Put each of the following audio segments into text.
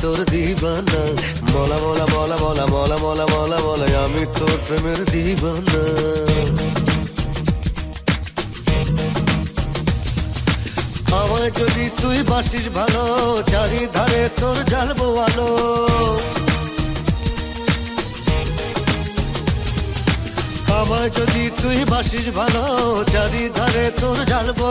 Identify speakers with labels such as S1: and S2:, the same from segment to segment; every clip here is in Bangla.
S1: তোর দিবানা। বলা বলা বলা বলা বলা বলা বলা বলা, আমি তোর প্রেমের দিবানা। আমায় যদি তুই বাসিস ভালো, চারিধারে তোর জ্বালবো আলো। আমায় যদি তুই বাসিস ভালো, চারিধারে তোর জ্বালবো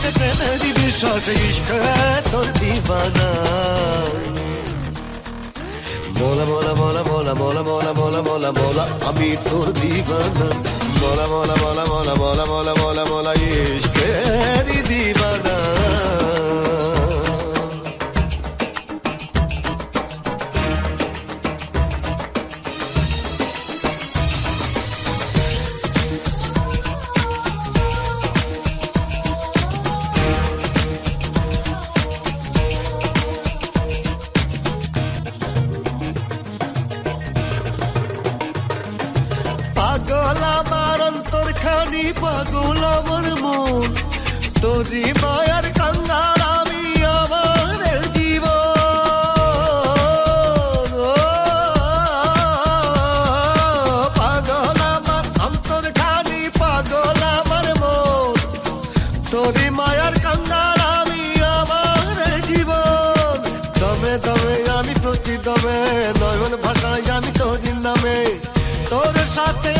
S1: নিঃশ্বাসে প্রেমের বিশ্বাস ইস্ক তোর দিবানা মোলা মোলা মোলা মোলা মোলা মোলা মোলা মোলা মোলা আমি তোর দিবানা মোলা মোলা মোলা মোলা মোলা মোলা মোলা মোলা ইস্কেরি খানি পাগল আমার মন। তোরি মায়ার কাঙ্গার আমি আমার জীবন। ও, পাগল আমার অন্তর খানি পাগল আমার মন। তোরি মায়ার কাঙ্গার আমি আমার জীবন। দমে দমে আমি প্রতি দমে নয়ন ভাষায় আমি তোর নামে তোর সাথে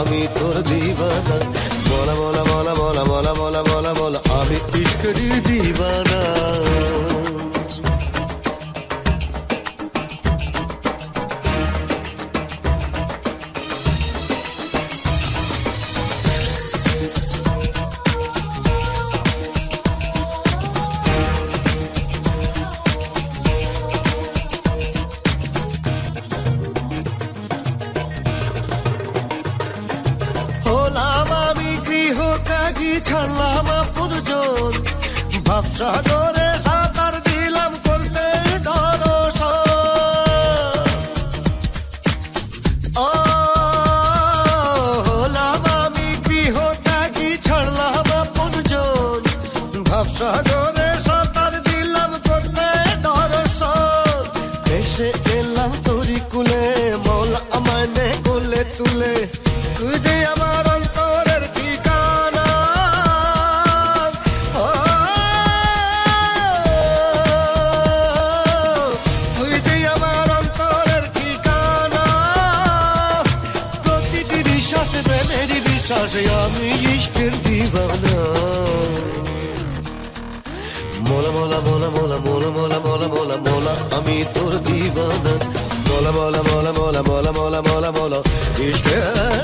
S1: আমি তোর দিবানা কি ছাড়লাম আপুর জোর? ভাবসা ধরে সাঁতার দিলাম করতে ধরো হলাম আমি গৃহ ত্যাগি ছাড়লাম আপুর জোর? ভাবসা ধরে সাঁতার দিলাম করতে ধরো এসে এলাম তরি از یامیش کردی بغنا مولا مولا مولا مولا مولا مولا مولا مولا مولا امی تور دیوانه مولا مولا مولا مولا مولا مولا مولا مولا عشق